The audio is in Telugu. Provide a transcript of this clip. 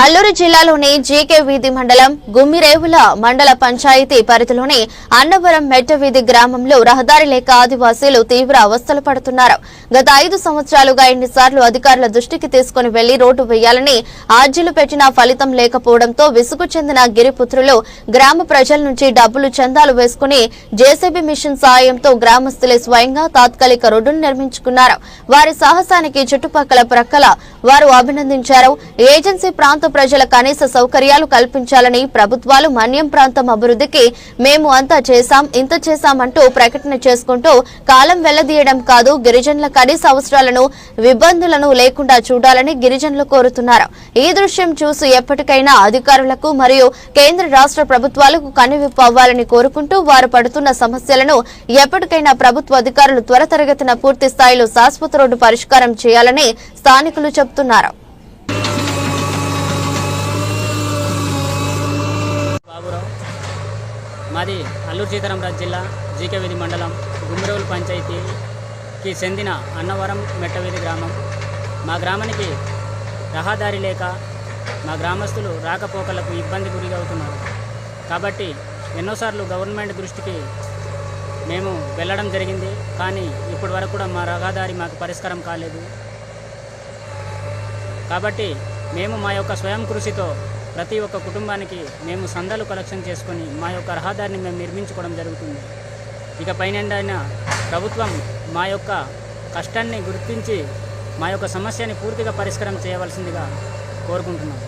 అల్లూరు జిల్లాలోని జీకే వీధి మండలం గుమ్మిరేవుల మండల పంచాయతీ పరిధిలోని అన్నవరం మెట్ట వీధి గ్రామంలో రహదారి లేక ఆదివాసీలు తీవ్ర అవస్థలు పడుతున్నారు. గత ఐదు సంవత్సరాలుగా ఎన్నిసార్లు అధికారుల దృష్టికి తీసుకుని వెళ్ళి రోడ్డు వేయాలని ఆర్జీలు పెట్టినా ఫలితం లేకపోవడంతో విసుగు చెందిన గిరిపుత్రులు గ్రామ ప్రజల నుంచి డబ్బులు చందాలు వేసుకుని జేసీబీ మిషన్ సాయంతో గ్రామస్తులే స్వయంగా తాత్కాలిక రోడ్డును నిర్మించుకున్నారు. వారి సాహసానికి చుట్టుపక్కల ప్రక్కల వారు అభినందించారు. ఏజెన్సీ ప్రాంత ప్రజల కనీస సౌకర్యాలు కల్పించాలని ప్రభుత్వాలు మన్యం ప్రాంతం అభివృద్ధికి మేము అంతా చేశాం ఇంత చేశామంటూ ప్రకటన చేసుకుంటూ కాలం వెళ్ళదీయడం కాదు గిరిజనుల కనీస అవసరాలను ఇబ్బందులను లేకుండా చూడాలని గిరిజనులు కోరుతున్నారు. ఈ దృశ్యం చూసి ఎప్పటికైనా అధికారులకు మరియు కేంద్ర రాష్ట్ర ప్రభుత్వాలకు కనువిప్పు అవ్వాలని కోరుకుంటూ వారు పడుతున్న సమస్యలను ఎప్పటికైనా ప్రభుత్వ అధికారులు త్వరతరగతిన పూర్తి స్థాయిలో శాశ్వత రోడ్డు పరిష్కారం చేయాలని స్థానికులు చెబుతున్నారు. మాది అల్లూరు సీతారామరాజు జిల్లా జీకేవిధి మండలం గుమ్మిరోలు పంచాయతీకి చెందిన అన్నవరం మెట్టవీధి గ్రామం. మా గ్రామానికి రహదారి లేక మా గ్రామస్తులు రాకపోకలకు ఇబ్బంది గురి అవుతున్నారు. కాబట్టి ఎన్నోసార్లు గవర్నమెంట్ దృష్టికి మేము వెళ్ళడం జరిగింది. కానీ ఇప్పటి వరకు కూడా మా రహదారి మాకు పరిష్కారం కాలేదు. కాబట్టి మేము మా యొక్క స్వయం కృషితో ప్రతి ఒక్క కుటుంబానికి మేము సందాలు కలెక్షన్ చేసుకొని మా యొక్క రహదారిని మేము నిర్మించుకోవడం జరుగుతుంది. ఇక పైన ప్రభుత్వం మా యొక్క కష్టాన్ని గుర్తించి మా యొక్క సమస్యని పూర్తిగా పరిష్కారం చేయవలసిందిగా కోరుకుంటున్నాం.